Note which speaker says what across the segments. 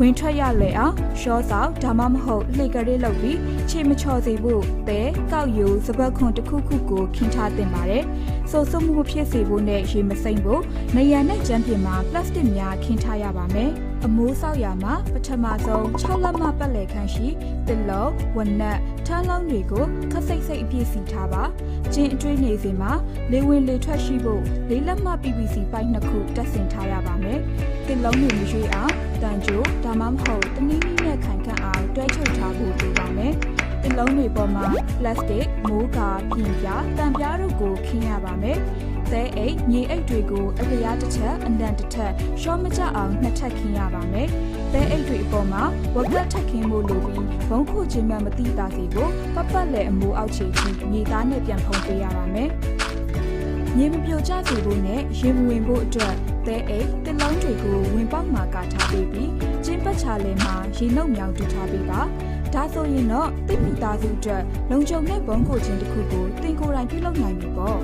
Speaker 1: ဝင်ထွက်ရလေအောင်ရှော့ဆောက်ဒါမှမဟုတ်လှေကလေးလုပ်ပြီးခြေမချော်စေဖို့တဲကောက်ယူစပတ်ခွန်တစ်ခုခုကိုခင်းထားတင်ပါတယ်။ဆိုဆုမှုဖြစ်စေဖို့နဲ့ရေမစိမ့်ဖို့နေရနဲ့ကြမ်းပြင်မှာပလတ်စတစ်များခင်းထားရပါမယ်။အမိုးဆောက်ရမှာပထမဆုံး6လက်မပတ်လည်ခန့်ရှိတစ်လုံးဝနက်ထန်းလုံးတွေကိုခက်စိတ်စိတ်အပြည့်စီထားပါ။ကျင်းအတွင်းနေစဉ်မှာလေဝင်လေထွက်ရှိဖို့လေးလက်မ PVC ပိုက်နှစ်ခုတက်ဆင်ထားရပါမယ်။တစ်လုံးတွေမရွေးအောင် တန်ကြိုဒါမှမဟုတ်တနည်းနည်းနဲ့ခိုင်ခန့်အောင်တွဲချုပ်ထားဖို့လိုပါမယ်။တစ်လုံးတွေပေါ်မှာပလတ်စတစ်မိုးကာပြင်ပြတံပြားတို့ကိုခင်းရပါမယ်။သဲအိတ်မြေအိတ်တွေကိုအလျားတစ်ချက်အန်တန်တစ်ထက်ရှော့မကျအောင်နှစ်ထပ်ခင်းရပါမယ်။သဲအိတ်တွေအပေါ်မှာဝက်ကတ်ထက်ခင်းဖို့လိုပြီးဘုံခုချင်းမှမတိတာစီကိုပတ်ပတ်လည်အမိုးအောက်ခြေထိမြေသားနဲ့ပြန်ဖုံးပေးရပါမယ်။မြေမပြိုကျစေဖို့နဲ့ရေမဝင်ဖို့အတွက် သဲအိတ်တစ်လုံးတွေကိုဝင်ပေါက်မှာကာထားပေးပြီးကျင်းပတ်ချလဲမှာရေနှုတ်မြောင်တူထားပေးပါဒါဆိုရင်တော့တိပိသားစုအတွက်လုံခြုံတဲ့ဘုံခိုခြင်းတစ်ခုကိုတင်ကိုယ်တိုင်ပြုလုပ်နိုင်ပြီပေါ့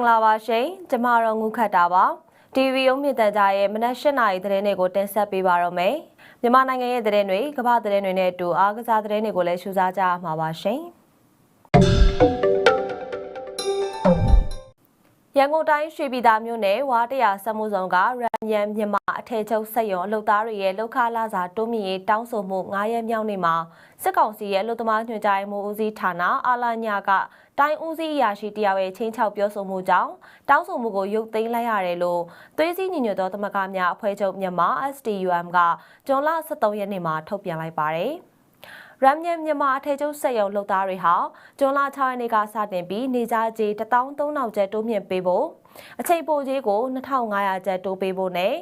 Speaker 2: င်္ဂလာပါရှင်ကျမတော့ငုခတ်တာပါ TV ရုံးမြင့်တန်ကြားရဲ့မနက်၈နာရီသတင်းတွေကိုတင်ဆက်ပေးပါတော့မယ်မြန်မာနိုင်ငံရဲ့သတင်းတွေကမ္ဘာသတင်းတွေနဲ့အတူအားကစားသတင်းတွေကိုလည်းရှုစားကြရမှာပါရှင်ရန်ကုန်တိုင်းရွှေပြည်သာမြို့နယ်ဝါတရာစက်မှုဆောင်ကရန်ရန်မြန်မာအထည်ချုပ်စက်ရုံအလုပ်သားတွေရဲ့လောက်ခလာစာတိုးမြင့်ရေးတောင်းဆိုမှု9ရက်မြောက်နေ့မှာစစ်ကောင်စီရဲ့အလုပ်သမားညွှန်ကြားမှုဦးစီးဌာနအာလာညာက တိုင်းဦးစီးအရာရှိတယောက်ရဲ့ချင်းချောက်ပြောဆိုမှုကြောင့်တောင်းဆိုမှုကိုရုပ်သိမ်းလိုက်ရတယ်လို့သွေးစည်းညီညွတ်သောသမဂ္ဂများအဖွဲ့ချုပ်မြန်မာ STUM ကဇွန်လ23ရက်နေ့မှာထုတ်ပြန်လိုက်ပါတယ်။ရမ်မြန်မြန်မာအထည်ချုပ်စက်ရုံလုပ်သားတွေဟာဇွန်လ6ရက်နေ့ကစတင်ပြီးနေကြကြေး13000ကျပ်တိုးမြင့်ပေးဖို့ အချိန်ပိုကြေးကို2500ကျပ်တိုးပေးဖို့နဲ့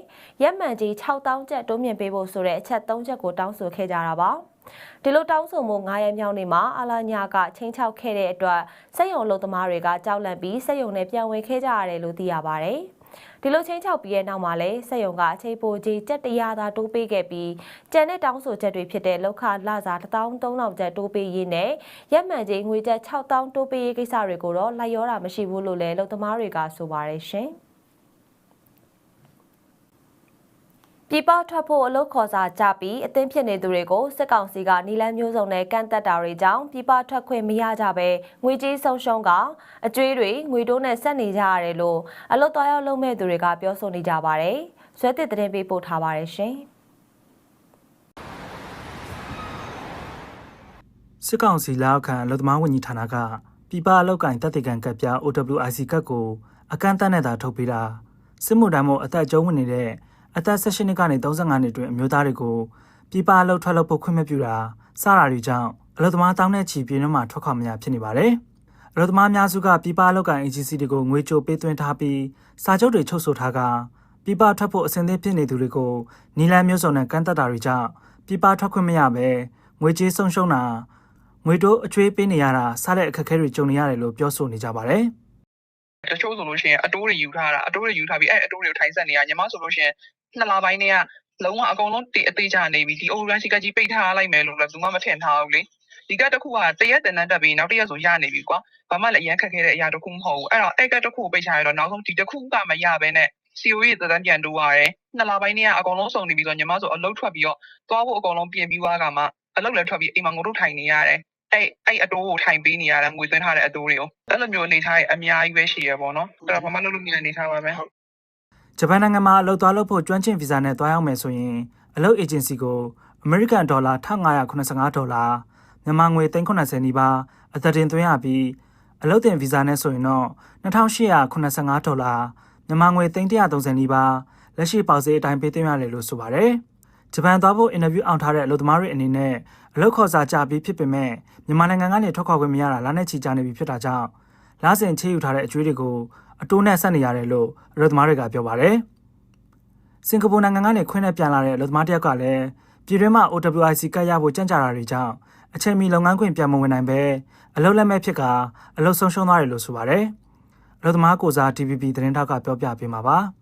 Speaker 2: ရက်မှန်ကြေး6000ကျပ်တိုးမြင့်ပေးဖို့ဆိုတဲ့အချက်3ချက်ကိုတောင်းဆိုခဲ့ကြတာပါဒီလိုတောင်းဆိုမှု9ရက်မြောက်နေ့မှာအာလာညာကချင်းချောက်ခဲ့တဲ့အတွက်စက်ရုံလုပ်သမားတွေကကြောက်လန့်ပြီးစက်ရုံနဲ့ပြန်ဝင်ခဲ့ကြရတယ်လို့သိရပါတယ်။ ဒီလိုချင်းချောက်ပြီးရဲ့နောက်မှာလည်းစက်ရုံကအချိန်ပိုကြီးကြက်တရာသာတိုးပေးခဲ့ပြီးကြံတဲ့တောင်းဆိုချက်တွေဖြစ်တဲ့လောက်ခလစာ1300ကျပ်တိုးပေးရေးနဲ့ရက်မှန်ကြီးငွေကျပ်6000တိုးပေးရေးကိစ္စတွေကိုတော့လိုက်ရောတာမရှိဘူးလို့လည်းလုပ်သမားတွေကဆိုပါတယ်ရှင်။ ပြည်ပထွက်ဖို့အလုပ်ခေါ်စာကြပြီးအသင်းဖြစ်နေသူတွေကိုစစ်ကောင်စီကနီလန်းမျိုးစုံနဲ့ကန့်သက်တာတွေကြောင့်ပြည်ပထွက်ခွင့်မရကြပဲငွေကြေးဆုံးရှုံးကအကျွေးတွေငွေတိုးနဲ့ဆက်နေကြရတယ်လို့အလုပ်သွားရောက်လုပ်မဲ့သူတွေကပြောဆိုနေကြပါတယ်။ဆွဲသစ်သတင်းပေးပို့ထားပါတယ်ရှင်။
Speaker 3: စစ်ကောင်စီလက်အောက်ခံအလုံသမားဝန်ကြီးဌာနကပြည်ပအလောက်ကင်တပ်တေကန်ကပ်ပြ OWIC ကတ်ကိုအကန့်အသတ်နဲ့သာထုတ်ပေးတာစစ်မှုထမ်းမှုအသက်အကျုံးဝင်နေတဲ့ အသက်16နှစ်ကနေ35နှစ်အတွင်းအမျိုးသားတွေကိုပြည်ပအလုပ်ထွက်လုပ်ဖို့ခွင့်မပြုတာစတာတွေကြောင့်အလုံသမားတောင်းတဲ့ချီပြင်းနှမှာထွက်ခွာမရဖြစ်နေပါတယ်အလုံသမားအများစုကပြည်ပအလောက်ကင် agency တွေကိုငွေကြိုပေးသွင်းထားပြီးစာချုပ်တွေချုပ်ဆိုထားကပြည်ပထွက်ဖို့အစဉ်သင့်ဖြစ်နေသူတွေကိုနီလန်းမျိုးစုံနဲ့ကန့်သက်တာတွေကြောင့်ပြည်ပထွက်ခွင့်မရပဲငွေကြေးဆုံးရှုံးတာငွေတိုးအကျွေးပေးနေရတာစတဲ့အခက်အခဲတွေကြုံနေရတယ်လို့ပြောဆိုနေကြပါတယ်
Speaker 4: တချို့ဆိုလို့ရှိရင်အတိုးတွေယူထားတာအတိုးတွေယူထားပြီးအဲ့အတိုးတွေကိုထိုင်ဆက်နေရညီမဆိုလို့ရှိရင် နှစ်လပိုင်းတည်းကလုံးဝအကုန်လုံးတေအသေးချနေပြီဒီ orange ကကြီးပိတ်ထားလိုက်မယ်လို့လည်းဘူးမှမထင်ထားဘူးလေဒီကတစ်ခုကတရက်တန်တန်းတက်ပြီးနောက်တစ်ရက်ဆိုရနေပြီကွာဘာမှလည်းအရန်ခက်ခဲတဲ့အရာတစ်ခုမဟုတ်ဘူးအဲ့တော့အဲ့ကတစ်ခုကိုပိတ်ချရတော့နောက်ဆုံးဒီတစ်ခုကမရဘဲနဲ့ COE သတန်းပြန်တိုးရတယ်နှစ်လပိုင်းတည်းကအကုန်လုံးစုံနေပြီဆိုတော့ညီမဆိုအလုတ်ထွက်ပြီးတော့သွားဖို့အကုန်လုံးပြင်ပြီးသွားကမှအလုပ်လည်းထွက်ပြီးအိမ်မှာငိုတို့ထိုင်နေရတယ်အဲ့အဲ့အတိုးကိုထိုင်ပေးနေရတယ်ငွေသွင်းထားတဲ့အတိုးတွေကိုအဲ့လိုမျိုးအနေထားရဲ့အများကြီးပဲရှိရပေါ့နော်အဲ့တော့ဘာမှလုပ်လို့မရတဲ့အနေထားပါပဲ
Speaker 3: ဂျပန်နိုင်ငံမှာအလုပ်သွားလုပ်ဖို့ကျွမ်းကျင်ဗီဇာနဲ့သွားရောက်မယ်ဆိုရင်အလုပ်အေဂျင်စီကိုအမေရိကန်ဒေါ်လာ1585ဒေါ်လာမြန်မာငွေ390နီးပါးအသက်တင်သွင်းရပြီးအလုပ်တင်ဗီဇာနဲ့ဆိုရင်တော့2885ဒေါ်လာမြန်မာငွေ330နီးပါးလက်ရှိပေါက်ဈေးအတိုင်းပေးသွင်းရတယ်လို့ဆိုပါတယ်။ဂျပန်သွားဖို့အင်တာဗျူးအောင်ထားတဲ့အလုပ်သမားတွေအနေနဲ့အလုပ်ခေါ်စာကြပြီးဖြစ်ပေမဲ့မြန်မာနိုင်ငံကနေထွက်ခွာခွင့်မရတာလနဲ့ချီကြနေပြီဖြစ်တာကြောင့်လာစဉ်ချေယူထားတဲ့အကျွေးတွေကို အတိုးနဲ့ဆက်နေရတယ်လို့အလုပ်သမားတွေကပြောပါတယ်။စင်ကာပူနိုင်ငံကနေခွင့်နဲ့ပြန်လာတဲ့အလုပ်သမားတစ်ယောက်ကလည်းပြည်တွင်းမှာ OWIC ကတ်ရဖို့ကြံ့ကြာတာတွေကြောင့်အချိန်မီလုပ်ငန်းခွင်ပြန်မဝင်နိုင်ပဲအလုပ်လက်မဲ့ဖြစ်ကအလုပ်ဆုံးရှုံးသွားတယ်လို့ဆိုပါတယ်။အလုပ်သမားကိုစား TVB သတင်းထောက်ကပြောပြပေးမှာပါ။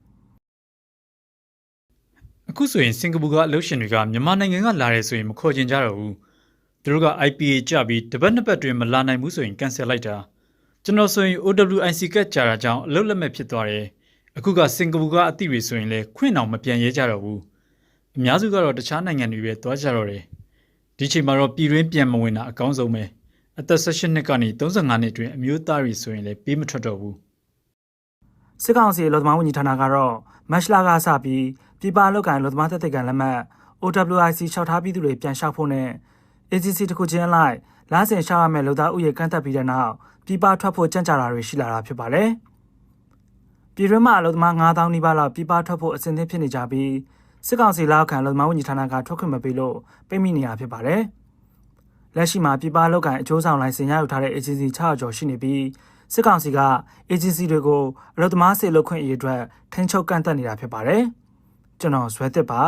Speaker 5: အခုဆိုရင်စင်ကာပူကအလုပ်ရှင်တွေကမြန်မာနိုင်ငံကလာတယ်ဆိုရင်မခေါ်ချင်ကြတော့ဘူးသူတို့က IPA ကြပြီးတစ်ပတ်နှစ်ပတ်တွင်မလာနိုင်ဘူးဆိုရင်ကန်ဆယ်လိုက်တာ ကျွန်တော်ဆိုရင် OWIC ကတ်ကြာတာကြောင့်အလုပ်လက်မဲ့ဖြစ်သွားတယ်အခုကစင်ကာပူကအသည့်တွေဆိုရင်လည်းခွင့်အောင်မပြန်ရဲကြတော့ဘူးအများစုကတော့တခြားနိုင်ငံတွေပဲသွားကြတော့တယ်ဒီချိန်မှာတော့ပြည်တွင်းပြန်မဝင်တာအကောင်းဆုံးပဲအသက်16နှစ်ကနေ35နှစ်အတွင်းအမျိုးသားတွေဆိုရင်လည်းပေးမထွက်တော့ဘူး
Speaker 3: စစ်ကောင်စီအလုပ်သမားဝန်ကြီးဌာနကတော့မတ်လကစပြီးပြည်ပအလုပ်ကိုင်အလုပ်သမားသက်သေခံလက်မှတ် OWIC လျှောက်ထားပြီးသူတွေပြန်လျှောက်ဖို့နဲ့ agency တစ်ခုချင်းလိုက်လာစဉ်လျှောက်ရမယ့်လုပ်သားဥယျာဉ်ကန့်သက်ပြီးတဲ့နောက် ပြည်ပထွက်ဖို့ကြံ့ကြာတာတွေရှိလာတာဖြစ်ပါတယ်။ပြည်တွင်းမှာအလုပ်သမား9000နီးပါးလောက်ပြည်ပထွက်ဖို့အစဉ်သင့်ဖြစ်နေကြပြီးစစ်ကောင်စီလက်ခံအလုပ်သမားဝန်ကြီးဌာနကထွက်ခွင့်မပေးလို့ပိတ်မိနေတာဖြစ်ပါတယ်။လက်ရှိမှာပြည်ပအလုပ်ကိုင်အကျိုးဆောင်လိုင်စင်ရယူထားတဲ့ agency 600ကျော်ရှိနေပြီးစစ်ကောင်စီက agency တွေကိုအလုပ်သမားစေလုပ်ခွင့်အရေးအတွက်ထိန်းချုပ်ကန့်သတ်နေတာဖြစ်ပါတယ်။ကျွန်တော်ဇွဲတစ်ပါ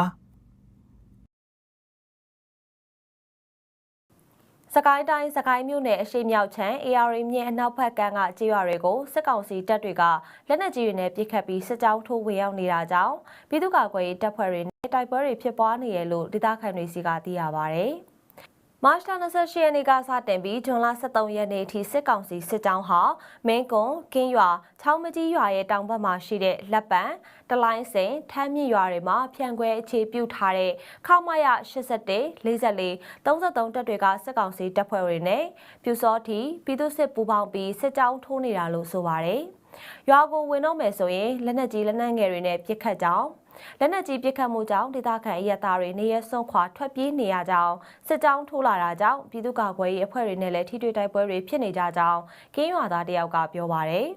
Speaker 2: စကိုင်းတိုင်းစကိုင်းမြို့နယ်အရှိမြောက်ချမ်း AR မြင့်အနောက်ဘက်ကမ်းကကြေးရွာတွေကိုစစ်ကောင်စီတပ်တွေကလက်နက်ကြီးတွေနဲ့ပစ်ခတ်ပြီးစစ်ကြောင်းထိုးဝင်ရောက်နေတာကြောင့်ပြည်သူ့ကာကွယ်ရေးတပ်ဖွဲ့တွေနဲ့တိုက်ပွဲတွေဖြစ်ပွားနေရလို့ဒေသခံတွေစီကသိရပါဗျ။ မတ်လ28ရက်နေ့ကစတင်ပြီးဇွန်လ23ရက်နေ့ထိစစ်ကောင်စီစစ်ကြောင်းဟာမင်းကွန်ကင်းရွာချောင်းမကြီးရွာရဲ့တောင်ဘက်မှာရှိတဲ့လက်ပံတလိုင်းစင်ထမ်းမြင့်ရွာတွေမှာဖြန့်ခွဲအခြေပြုထားတဲ့ခောက်မရ81 44 33တပ်တွေကစစ်ကောင်စီတပ်ဖွဲ့တွေနဲ့ပြူစောတီပြည်သူ့စစ်ပူးပေါင်းပြီးစစ်ကြောင်းထိုးနေတာလို့ဆိုပါတယ်။ ရွာကိုဝင်တော့မယ်ဆိုရင်လက်နက်ကြီးလက်နက်ငယ်တွေနဲ့ပစ်ခတ်ကြောင်းလက်နက်ကြီးပစ်ခတ်မှုကြောင့်ဒေသခံအရက်သားတွေနေရစွန့်ခွာထွက်ပြေးနေရကြောင်းစစ်ကြောင်းထိုးလာတာကြောင့်ပြည်သူ့ကာကွယ်ရေးအဖွဲ့တွေနဲ့လည်းထိတွေ့တိုက်ပွဲတွေဖြစ်နေကြကြောင်းကင်းရွာသားတယောက်ကပြောပါရယ်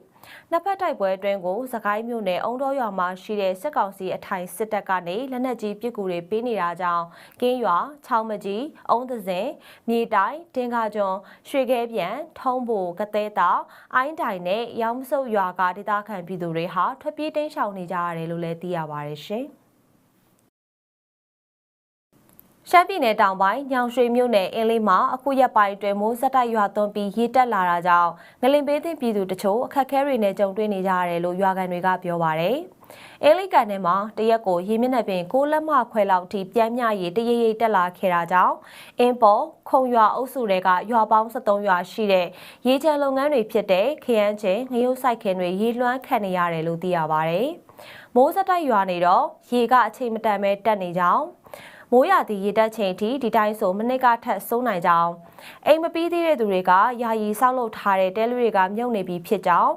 Speaker 2: နှစ်ဖက်တိုက်ပွဲအတွင်းကိုစကိုင်းမြို့နယ်အုံတော်ရွာမှာရှိတဲ့စစ်ကောင်စီအထိုင်စစ်တပ်ကနေလက်နက်ကြီးပစ်ကူတွေပေးနေတာကြောင့်ကင်းရွာ၊ချောင်းမကြီး၊အုံသစင်၊မြေတိုင်၊တင်ကာကျွန်း၊ရွှေခဲပြန်၊ထုံးဘိုကသေးတာအိုင်းတိုင်နဲ့ရောင်မစုပ်ရွာကဒေသခံပြည်သူတွေဟာထွက်ပြေးတိမ်းရှောင်နေကြရတယ်လို့လည်းသိရပါတယ်ရှင်။ ရှမ်းပြည်နယ်တောင်ပိုင်းညောင်ရွှေမြို့နယ်အင်းလေးမှာအခုရက်ပိုင်းတွင်မိုးဆက်တိုက်ရွာသွန်းပြီးရေတက်လာတာကြောင့်ငလင်ပေးသည့်ပြည်သူတချို့အခက်အခဲတွေနဲ့ကြုံတွေ့နေကြရတယ်လို့ရွာကန်တွေကပြောပါရယ်။အင်းလေးကန်ထဲမှာတရက်ကိုရေမျက်နှာပြင်6လက်မခွဲလောက်ထိပြမ်းမြရေတရိပ်ရိပ်တက်လာခဲ့တာကြောင့်အင်းပေါ်ခုံရွာအုပ်စုတွေကရွာပေါင်း73ရွာရှိတဲ့ရေချမ်းလုပ်ငန်းတွေဖြစ်တဲ့ခရမ်းချင်းငရုတ်ဆိုင်ခင်တွေရေလွှမ်းခံနေရတယ်လို့သိရပါရယ်။မိုးဆက်တိုက်ရွာနေတော့ရေကအချိန်မတန်ပဲတက်နေကြောင်း မိုးရသည့်ရေတက်ချိန်ထိဒီတိုင်းဆိုမနစ်ကထက်စိုးနိုင်ကြောင်းအိမ်မပြီးသေးတဲ့သူတွေကယာယီဆောက်လုပ်ထားတဲ့တဲလူတွေကမြုပ်နေပြီးဖြစ်ကြောင်း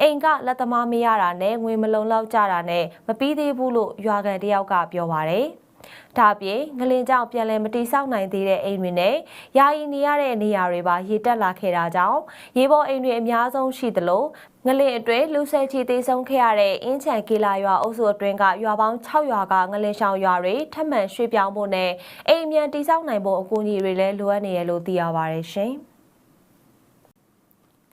Speaker 2: အိမ်ကလက်သမားမရတာနဲ့ငွေမလုံလောက်ကြတာနဲ့မပြီးသေးဘူးလို့ရွာကန်တယောက်ကပြောပါတယ် ဒါအပြင်ငလင်ကြောင့်ပြန်လည်မတိဆောက်နိုင်သေးတဲ့အိမ်တွေနဲ့ယာယီနေရတဲ့နေရာတွေပါရေတက်လာခဲ့တာကြောင့်ရေပေါ်အိမ်တွေအများဆုံးရှိသလိုငလင်အတွင်းလူဆယ်ချီသေးဆုံးခဲ့ရတဲ့အင်းချံကေလာရွာအုပ်စုအတွင်းကရွာပေါင်း6ရွာကငလင်ရှောင်ရွာတွေထပ်မံရွှေ့ပြောင်းဖို့နဲ့အိမ်အမြန်တိဆောက်နိုင်ဖို့အကူအညီတွေလည်းလိုအပ်နေရလို့သိရပါတယ်ရှင်။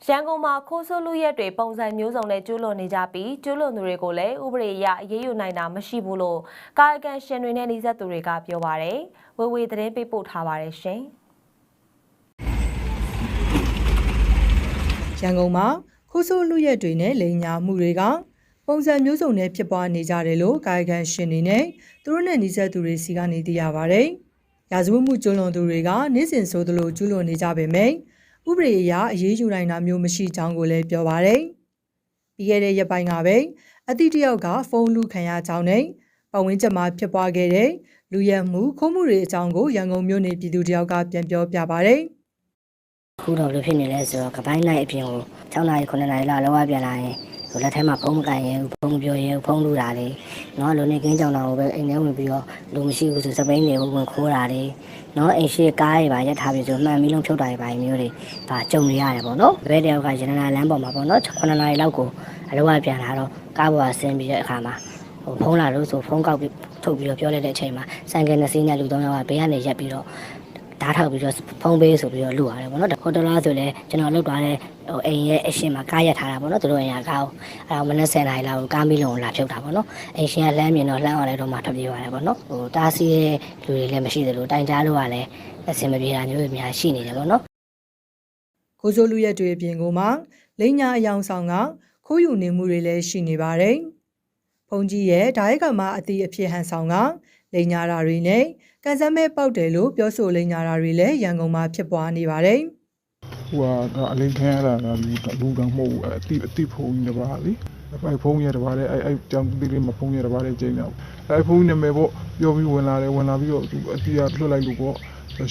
Speaker 2: ရန်ကုန်မှာခိုးဆိုးလူရက်တွေပုံစံမျိုးစုံနဲ့ကျူးလွန်နေကြပြီးကျူးလွန်သူတွေကိုလည်းဥပဒေအရအရေးယူနိုင်တာမရှိဘူးလို့ကာယကံရှင်တွေနဲ့နှိစက်သူတွေကပြောပါတယ်။ဝေဝေသတင်းပေးပို့ထားပါတယ်ရှင်။
Speaker 6: ရန်ကုန်မှာခိုးဆိုးလူရက်တွေနဲ့လိန်ညာမှုတွေကပုံစံမျိုးစုံနဲ့ဖြစ်ပွားနေကြတယ်လို့ကာယကံရှင်တွေနဲ့သူတို့နဲ့နှိစက်သူတွေစီကနေသိရပါဗျ။ရာဇဝတ်မှုကျူးလွန်သူတွေကနေ့စဉ်ဆိုသလိုကျူးလွန်နေကြပေမဲ့ ဥပဒေအရအရေးယူနိုင်တာမျိုးမရှိကြောင်းကိုလည်းပြောပါဗျ။ပြီးခဲ့တဲ့ရက်ပိုင်းကပဲအတိတယောက်ကဖုန်းလူခံရကြောင်းနဲ့ပတ်ဝန်းကျင်မှာဖြစ်ပွားခဲ့တဲ့လူရက်မှုခိုးမှုတွေအကြောင်းကိုရန်ကုန်မြို့နယ်ပြည်သူတယောက်ကပြန်ပြောပြပါဗျ။
Speaker 7: ခုတော့ဘယ်လိုဖြစ်နေလဲဆိုတော့ကပိုင်းနိုင်အပြင်ကို6နာရီ9နာရီလောက်လောကပြန်လာရင်ဟိုလက်ထဲမှာဖုံးမကန်ရင်ဖုံးမပြောရင်ဖုံးလူတာလေနော်လူနေကင်းကြောင်တော်ကိုပဲအိမ်ထဲဝင်ပြီးတော့လူမရှိဘူးဆိုစပိန်တွေကိုဝင်ခိုးတာလေ နော်အိမ်ရှိကားတွေပါရက်ထားပြီးဆိုမှန်ပြီးလုံးဖြုတ်တာတွေပါမျိုးတွေဒါကြုံနေရတယ်ပေါ့နော်ဘယ်တယောက်ကရန်နာလမ်းပေါ်မှာပေါ့နော်9နာရီလောက်ကိုအလောကပြန်လာတော့ကားပေါ်ကဆင်းပြီးတဲ့အခါမှာဟိုဖုံးလာလို့ဆိုဖုံးကောက်ပြီးထုတ်ပြီးတော့ပြောလိုက်တဲ့အချိန်မှာဆိုင်ကယ်နှစ်စီးနဲ့လူသုံးယောက်ကဘေးကနေရက်ပြီးတော့ ဓာတ်ထောက်ပြီးတော့ဖုံးပေးဆိုပြီးတော့လူရတယ်ပေါ့နော်ဟိုတလားဆိုလဲကျွန်တော်လောက်သွားတဲ့ဟိုအိမ်ရဲ့အရှင်မှာကားရက်ထားတာပေါ့နော်သူတို့အိမ်ကကားကိုအဲဒါမနေ့10နာရီလောက်ကိုကားမီးလုံးကိုလာဖြုတ်တာပေါ့နော်အိမ်ရှင်ကလှမ်းမြင်တော့လှမ်းအောင်လိုက်တော့မှထွက်ပြေးသွားတယ်ပေါ့နော်ဟိုတားစီးတဲ့လူတွေလည်းမရှိသလိုတိုင်ကြားလို့ကလည်းအဆင်မပြေတာမျိုးတွေများရှိနေတယ်ပေါ့နော်
Speaker 6: ကိုစိုးလူရက်တွေအပြင်ကိုမှလိန်ညာအယောင်ဆောင်ကခိုးယူနေမှုတွေလည်းရှိနေပါတယ်။ဖုန်ကြီးရဲ့ဓာရိုက်ကမှအတီအဖြစ်ဟန်ဆောင်ကလိန်ညာတာတွေနဲ့ ကန်စမ်းမဲပေါက်တယ်လို့ပြောဆိုလိန်ညာတာတွေလည်းရန်ကုန်မှာဖြစ်ပွားနေပါတယ်။
Speaker 8: ဟိုကအလိန်ခံရတာကလူလူကမဟုတ်ဘူးအတိအတိဖုံးကြီးတစ်ပါးလေအဲ့ဖုံးရတစ်ပါးလေအဲ့အဲ့ကြောင်တိလေးမဖုံးရတစ်ပါးလေကျင်းတော့အဲ့ဖုံးနာမည်ပေါ့ပြောပြီးဝင်လာတယ်ဝင်လာပြီးတော့သူအတီးကလွတ်လိုက်လို့ပေါ့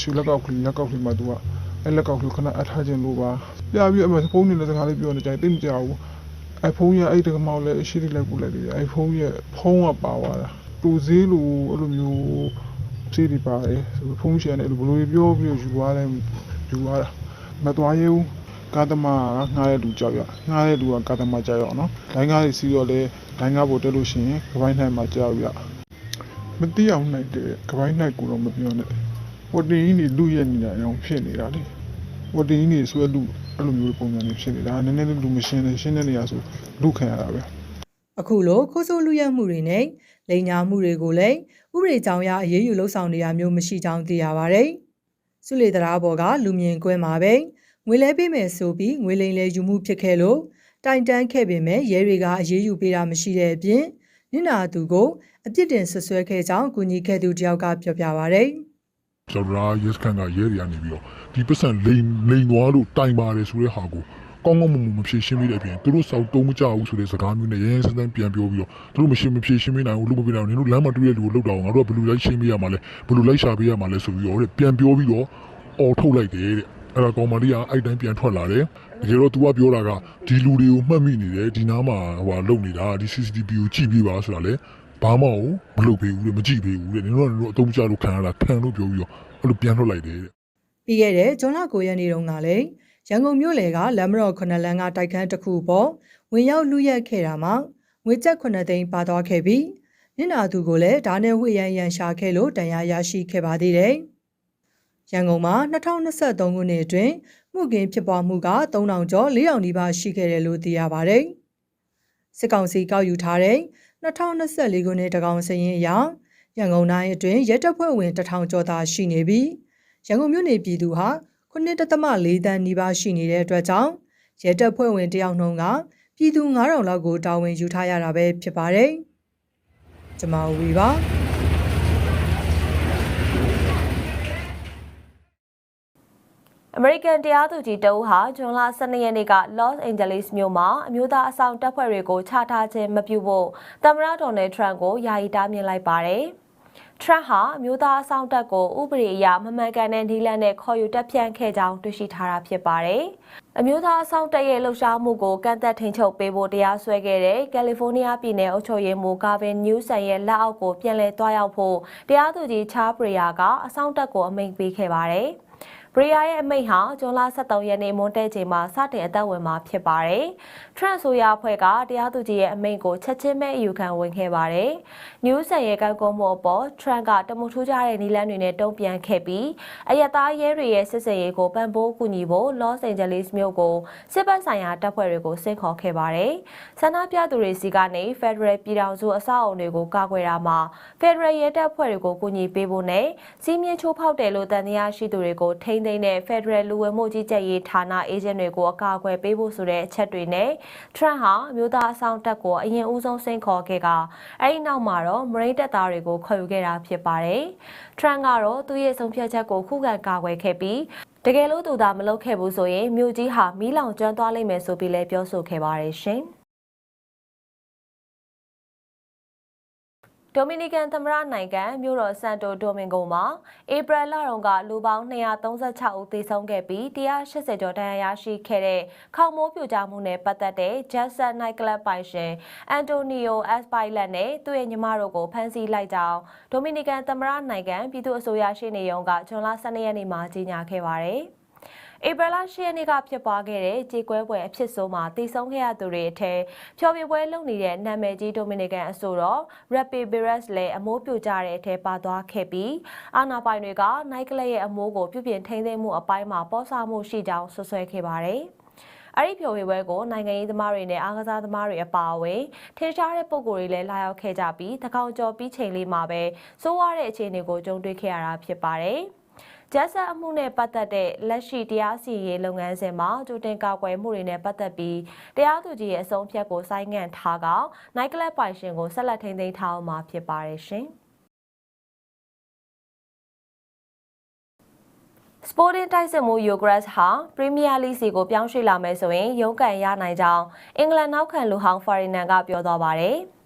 Speaker 8: ရှူလက်ကောက်ကလေးလက်ကောက်ကလေးမှာသူကအဲ့လက်ကောက်ကလေးခဏအထားခြင်းလို့ပါပြပြီးအမဖုံးနေတဲ့စကားလေးပြောနေကြတယ်တိတ်မကြောက်ဘူးအဲ့ဖုံးရအဲ့တကမောက်လဲအရှိတိလိုက်ပို့လိုက်တယ်အဲ့ဖုံးရဖုံးကပါသွားတာတူစည်းလိုအဲ့လိုမျိုး စီးဒီပါတယ်ဖုံးရှင်နဲ့ဘယ်လိုပြောပြီးယူသွားလဲယူသွားတာမသွားရဲဘူးကာသမာကငှားတဲ့လူကြောက်ရငှားတဲ့လူကကာသမာကြောက်ရအောင်နော်ဒိုင်းကားတွေစီးတော့လေဒိုင်းကားပေါ်တက်လို့ရှိရင်ကပိုင်းနိုင်မှာကြောက်ရမတိအောင်နိုင်တဲ့ကပိုင်းနိုင်ကိုတော့မပြောနဲ့ဝတ်တင်းကြီးနေလူရဲ့နေတာအောင်ဖြစ်နေတာလေဝတ်တင်းကြီးနေဆွဲလူအဲ့လိုမျိုးပုံစံတွေဖြစ်နေတာနည်းနည်းလေးလူမရှင်းနေရှင်းတဲ့နေရာဆိုလူခံရတာပဲ
Speaker 6: အခုလိုခိုးဆိုးလူရက်မှုတွေနဲ့လိန်ညာမှုတွေကိုလည်းဥပဒေကြောင်းအရအရေးယူလှုပ်ဆောင်နေတာမျိုးမရှိကြောင်းသိရပါဗျ။စုလေတရားဘော်ကလူမြင်ကွဲမှာပဲငွေလဲပေးမယ်ဆိုပြီးငွေလိမ်လဲယူမှုဖြစ်ခဲ့လို့တိုင်တန်းခဲ့ပေမဲ့ရဲတွေကအရေးယူပေးတာမရှိတဲ့အပြင်နင့်နာသူကိုအပြစ်တင်ဆွဆွဲခဲ့ကြောင်းအကူအညီခဲ့သူတယောက်ကပြောပြပါဗျ။
Speaker 9: ကျွန်တော်ကရက်စကန်ကရဲတွေကနေပြီးတော့ဒီပတ်စံလိန်လိန်သွားလို့တိုင်ပါတယ်ဆိုတဲ့ဟာကို ကောင်းကောင်းမွန်မွန်မဖြေရှင်းမိတဲ့အပြင်သူတို့စောက်တုံးမကြဘူးဆိုတဲ့စကားမျိုးနဲ့ရဲရဲစမ်းစမ်းပြန်ပြောပြီးတော့သူတို့မရှင်းမဖြေရှင်းမနိုင်ဘူးလူမပြနိုင်ဘူးနင်တို့လမ်းမှာတွေ့ရလူကိုလောက်တော့ငါတို့ကဘယ်လိုလိုက်ရှင်းပေးရမှာလဲဘယ်လိုလိုက်ရှာပေးရမှာလဲဆိုပြီးတော့တဲ့ပြန်ပြောပြီးတော့အော်ထုတ်လိုက်တယ်တဲ့အဲ့ဒါကောင်မလေးကအဲ့တိုင်းပြန်ထွက်လာတယ်တကယ်တော့ तू ကပြောတာကဒီလူတွေကိုမှတ်မိနေတယ်ဒီနားမှာဟိုလုံနေတာဒီ CCTV ကိုကြည့်ပြပါဆိုတာလေဘာမှမလုပ်ပေးဘူးတဲ့မကြည့်ပေးဘူးတဲ့နင်တို့ကနင်တို့အတုံးကြလို့ခံရတာခံလို့ပြောပြီးတော့အဲ့လိုပြန်ထွက်လိုက်တယ်တဲ့
Speaker 6: ပြီးခဲ့တဲ့ဇွန်လ9ရက်နေ့တုန်းကလည်း ရန်ကုန်မြို့လေကလမ်းမတော်9လမ်းကတိုက်ခန်းတစ်ခုပေါ်ဝင်ရောက်လူရက်ခဲ့တာမှာငွေကျပ်9သိန်းပါသွားခဲ့ပြီးနင့်နာသူကိုလည်းဓာနဲ့ဝှေ့ရန်ရန်ရှာခဲ့လို့တန်ရာရရှိခဲ့ပါသေးတယ်။ရန်ကုန်မှာ2023ခုနှစ်အတွင်းမှုကင်းဖြစ်ပွားမှုက3000ကျော်4000နီးပါးရှိခဲ့တယ်လို့သိရပါတယ်။စစ်ကောင်စီကောက်ယူထားတဲ့2024ခုနှစ်တကောင်စရင်အရရန်ကုန်တိုင်းအတွင်းရဲတပ်ဖွဲ့ဝင်1000ကျော်သာရှိနေပြီးရန်ကုန်မြို့နယ်ပြည်သူဟာ 9.4တန်းနီးပါးရှိနေတဲ့အတွက်ကြောင့်ရဲတပ်ဖွဲ့ဝင်တယောက်နှုန်းကပြည်သူ9000လောက်ကိုတာဝန်ယူထားရတာပဲဖြစ်ပါတယ်။ကျွန်မဝီပါ
Speaker 2: အမေရိကန်တရားသူကြီးတအုပ်ဟာဇွန်လ12ရက်နေ့က Los Angeles မြို့မှာအမျိုးသားအဆောင်တပ်ဖွဲ့တွေကိုချထားခြင်းမပြုဖို့သမ္မတဒေါ်နယ်ထရန့်ကိုယာယီတားမြစ်လိုက်ပါတယ်။ Trump ဟာအမျိုးသားအဆောင်တပ်ကိုဥပဒေအရမမှန်ကန်တဲ့နည်းလမ်းနဲ့ခေါ်ယူတက်ဖြန့်ခဲ့ကြောင်းတွေ့ရှိထားတာဖြစ်ပါတယ်။အမျိုးသားအဆောင်တပ်ရဲ့လှုပ်ရှားမှုကိုကန့်သက်ထိန်ချုပ်ပေးဖို့တရားစွဲခဲ့တဲ့ကယ်လီဖိုးနီးယားပြည်နယ်အုပ်ချုပ်ရေးမှူးဂါဗင်နျူးဆန်ရဲ့လက်အောက်ကိုပြန်လည်တွားရောက်ဖို့တရားသူကြီးချားပရီယာကအဆောင်တပ်ကိုအမိန့်ပေးခဲ့ပါတယ်။ ဘရီယာရဲ့အမိန့်ဟာဇွန်လ23ရက်နေ့မွန်းတဲချိန်မှာစတင်အသက်ဝင်မှာဖြစ်ပါတယ်။ Trump ဆိုရအဖွဲ့ကတရားသူကြီးရဲ့အမိန့်ကိုချက်ချင်းပဲအယူခံဝင်ခဲ့ပါတယ်။ News ဆန်ရဲ့ကောက်ကွန်မှုအပေါ် Trump ကတမူထူးကြတဲ့နီလန်းတွေနဲ့တုံ့ပြန်ခဲ့ပြီးအယက်သားရဲတွေရဲ့စစ်စင်ရေးကိုပံ့ပိုးကူညီဖို့ Los Angeles မြို့ကိုစစ်ဘက်ဆိုင်ရာတပ်ဖွဲ့တွေကိုဆင့်ခေါ်ခဲ့ပါတယ်။ဆန္ဒပြသူတွေစီကနေ Federal ပြည်ထောင်စုအဆောက်အုံတွေကိုကာကွယ်တာမှာ Federal ရဲတပ်ဖွဲ့တွေကိုကူညီပေးဖို့နဲ့စီးမြင့်ချိုးဖောက်တယ်လို့တန်တရားရှိသူတွေကိုထိန်းသိမ်းတဲ့ Federal လူဝင်မှုကြီးကြပ်ရေးဌာနအေဂျင့်တွေကိုအကာအကွယ်ပေးဖို့ဆိုတဲ့အချက်တွေနဲ့ Trump ဟာအမျိုးသားအဆောင်တပ်ကိုအရင်ဦးဆုံးစိန်ခေါ်ခဲ့ကအဲဒီနောက်မှာတော့ Marine တပ်သားတွေကိုခေါ်ယူခဲ့တာဖြစ်ပါတယ်။ Trump ကတော့သူ့ရဲ့ဆုံးဖြတ်ချက်ကိုခုခံကာကွယ်ခဲ့ပြီးတကယ်လို့သူသာမလုပ်ခဲ့ဘူးဆိုရင်မြို့ကြီးဟာမီးလောင်ကျွမ်းသွားလိမ့်မယ်ဆိုပြီးလည်းပြောဆိုခဲ့ပါတယ်ရှင်။ ဒိုမီနီကန်သမ္မတနိုင်ငံမြို့တော်ဆန်တိုဒိုမင်ဂိုမှာဧပြီလတုန်းကလူပေါင်း236ဦးသေဆုံးခဲ့ပြီး180ကျော်ဒဏ်ရာရရှိခဲ့တဲ့ခေါင်းမိုးပြိုကျမှုနဲ့ပတ်သက်တဲ့ Jackson Night Club ပိုင်ရှင်အန်တိုနီယိုအက်စပိုင်လက်နဲ့သူ့ရဲ့ညီမတို့ကိုဖမ်းဆီးလိုက်ကြောင်းဒိုမီနီကန်သမ္မတနိုင်ငံပြည်သူ့အစိုးရရှိနေရုံးကဇွန်လ12ရက်နေ့မှာကြေညာခဲ့ပါတယ်။ ဧပြီလ10ရက်နေ့ကဖြစ်ပွားခဲ့တဲ့ကြေကွဲပွဲအဖြစ်ဆိုးမှာတည်ဆုံခဲ့ရသူတွေအထက်ဖျော်ဖြေပွဲလုပ်နေတဲ့နာမည်ကြီးဒိုမီနီကန်အဆိုတော် Rappi Beres လည်းအမိုးပြိုကျတဲ့အထက်ပါသွားခဲ့ပြီးအာနာပိုင်တွေကနိုင်ကလရဲ့အမိုးကိုပြုပြင်ထိန်းသိမ်းမှုအပိုင်းမှာပေါ်ဆမှုရှိကြောင်းဆွဆွဲခဲ့ပါတယ်။အဲ့ဒီဖြိုဝေပွဲကိုနိုင်ငံရေးသမားတွေနဲ့အားကစားသမားတွေအပါအဝင်ထင်ရှားတဲ့ပုံကိုယ်တွေလည်းလာရောက်ခဲ့ကြပြီးတကောင်ကျော်ပြီးချိန်လေးမှာပဲစိုးရတဲ့အခြေအနေကိုကြုံတွေ့ခဲ့ရတာဖြစ်ပါတယ်။ ဂျက်ဆန်အမှုနဲ့ပတ်သက်တဲ့လက်ရှိတရားစီရင်ရေးလုပ်ငန်းစဉ်မှာကြိုတင်ကောက်ွယ်မှုတွေနဲ့ပတ်သက်ပြီးတရားသူကြီးရဲ့အဆုံးဖြတ်ကိုဆိုင်းငံ့ထားကနိုင်ကလပ်ပိုင်ရှင်ကိုဆက်လက်ထိန်းသိမ်းထားအောင်မှာဖြစ်ပါတယ်ရှင်။ Sporting တိုက်စစ်မှု Yogras ဟာ Premier League စီကိုပြောင်းရွှေ့လာမယ်ဆိုရင်ရုန်းကန်ရနိုင်ကြောင်းအင်္ဂလန်နောက်ခံလူဟောင်း Ferdinand ကပြောသွားပါတယ်။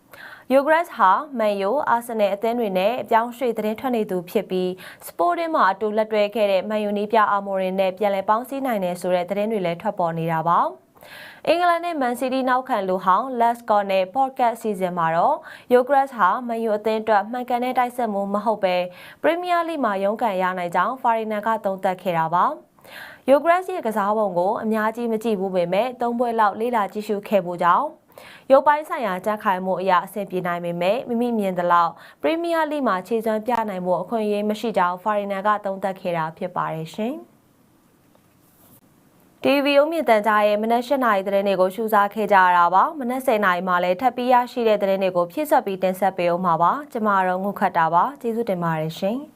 Speaker 2: Yogras ဟာမန်ယိုအာဆင်နယ်အသင်းတွေနဲ့အပြောင်းရွှေ့သတင်းထွက်နေသူဖြစ်ပြီး Sporting မှာအတူလက်တွဲခဲ့တဲ့မန်ယူနီးပြအာမိုရင်နဲ့ပြန်လည်ပေါင်းစည်းနိုင်တယ်ဆိုတဲ့သတင်းတွေလည်းထွက်ပေါ်နေတာပါ။အင်္ဂလန်နဲ့မန်စီးတီးနောက်ခံလူဟောင်း Let's Go နဲ့ Podcast Season မှာတော့ Yogras ဟာမန်ယူအသင်းအတွက်မှန်ကန်တဲ့တိုက်ဆက်မှုမဟုတ်ပဲ Premier League မှာရုန်းကန်ရနိုင်ကြောင်း Ferdinand ကသုံးသပ်ခဲ့တာပါ။ Yogras ရဲ့ကစားပုံကိုအများကြီးမကြည့်ဘူးပေမဲ့သုံးပွဲလောက်လေ့လာကြည့်ရှုခဲ့ဖို့ကြောင့် ရုပ်ပိုင်းဆိုင်ရာကြက်ခိုင်မှုအရာအဆင်ပြေနိုင်ပေမဲ့မိမိမြင်သလောက်ပရီးမီးယားလိမှာခြေစွမ်းပြနိုင်မှုအခွင့်အရေးမရှိကြောင်းဖာရီနာကသုံးသပ်ခဲ့တာဖြစ်ပါတယ်ရှင်။ TV အုံမြင့်တန်ကြားရဲ့မနက်၈နာရီသတင်းတွေကိုရှုစားခဲ့ကြရတာပါမနက်10နာရီမှာလည်းထပ်ပြီးရရှိတဲ့သတင်းတွေကိုဖြည့်ဆွတ်ပြီးတင်ဆက်ပေးအောင်ပါပါကျမတို့ငုခတ်တာပါကျေးဇူးတင်ပါတယ်ရှင်။